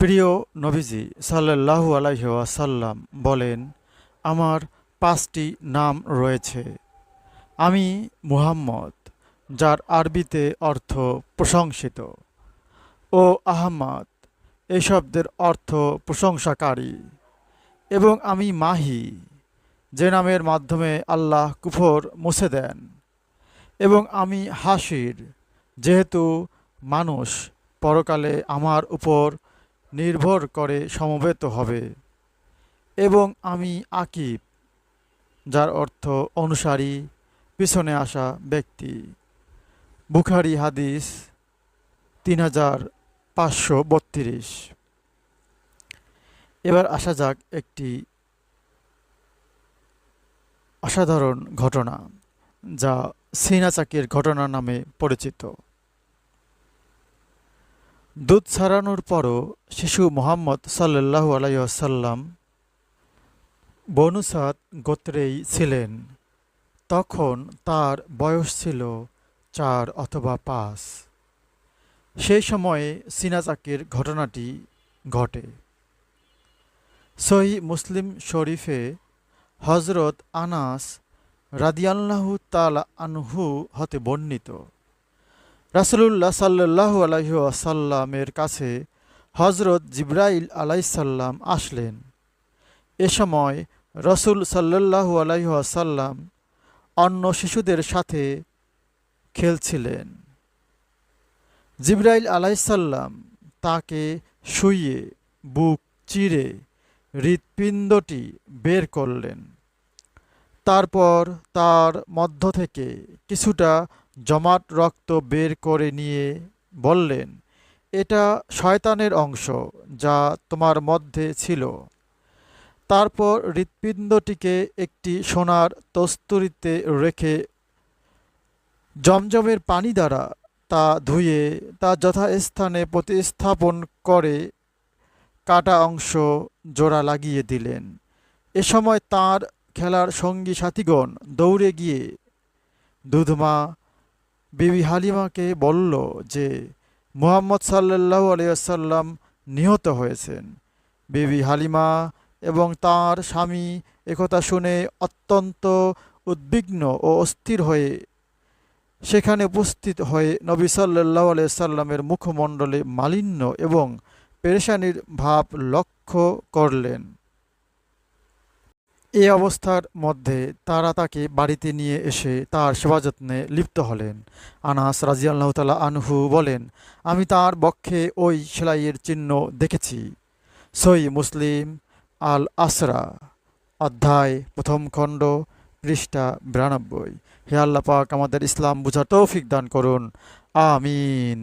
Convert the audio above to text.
প্রিয় নবীজি সাল্লাল্লাহু আলাইহি ওয়াসাল্লাম বলেন, আমার পাঁচটি নাম রয়েছে। আমি মুহাম্মদ, যার আরবিতে অর্থ প্রশংসিত। ও আহমদ এই শব্দের অর্থ প্রশংসাকারী। এবং আমি মাহি, যে নামের মাধ্যমে আল্লাহ কুফর মুছে দেন। এবং আমি হাসির, যেহেতু মানুষ পরকালে আমার উপর নির্ভর করে সমবেত হবে। এবং আমি আকিব, যার অর্থ অনুসারী, পিছনে আসা ব্যক্তি। বুখারি হাদিস তিন হাজার পাঁচশো বত্রিশ। এবার আসা যাক একটি অসাধারণ ঘটনা, যা সিনা চাকির ঘটনা নামে পরিচিত। দুধ ছাড়ানোর পরও শিশু মোহাম্মদ সাল্লাল্লাহু আলাইসাল্লাম বনুসাদ গোত্রেই ছিলেন। তখন তার বয়স ছিল চার অথবা পাঁচ। সেই সময়ে সিনাচাকির ঘটনাটি ঘটে। সহি মুসলিম শরীফে হজরত আনাস রাদিয়াল্লাহু তালা আনহু হতে বর্ণিত। রাসুলুল্লাহ সাল্লাহ আলহি আসাল্লামের কাছে হজরত জিব্রাইল আলাইসাল্লাম আসলেন। এ সময় রসুল সাল্লাহু আলহি আসাল্লাম অন্য শিশুদের সাথে খেলছিলেন। জিব্রাইল আলাইসাল্লাম তাকে শুইয়ে, বুক চিরে হৃৎপিণ্ডটি বের করলেন। তারপর তার মধ্য থেকে কিছুটা জমাট রক্ত বের করে নিয়ে বললেন, এটা শয়তানের অংশ যা তোমার মধ্যে ছিল। তারপর হৃৎপিণ্ডটিকে একটি সোনার তস্তুরিতে রেখে জমজমের পানি দ্বারা তা ধুয়ে তা যথাস্থানে প্রতিস্থাপন করে কাটা অংশ জোড়া লাগিয়ে দিলেন। এ সময় তার খেলার সঙ্গী সাথীগণ দৌড়ে গিয়ে দুধমা বিবি হালিমাকে বলল যে, মুহাম্মদ সাল্লাল্লাহু আলিয়াল্লাম নিহত হয়েছেন। বিবি হালিমা এবং তার স্বামী একথা শুনে অত্যন্ত উদ্বিগ্ন ও অস্থির হয়ে সেখানে উপস্থিত হয়ে নবী সাল্লাহ আলিয়াল্লামের মুখমণ্ডলে মালিন্য এবং পেরেশানির ভাব লক্ষ্য করলেন। এই অবস্থার মধ্যে তারা তাকে বাড়িতে নিয়ে এসে তার সেবা যত্নে লিপ্ত হলেন। আনাস রাজিয়াল্লাহ তালা আনহু বলেন, আমি তার বক্ষে ওই সেলাইয়ের চিহ্ন দেখেছি। সই মুসলিম আল আসরা অধ্যায় প্রথম খণ্ড, পৃষ্ঠা বিরানব্বই। হে আল্লাহ পাক আমাদের ইসলাম বুঝার তৌফিক দান করুন। আমিন।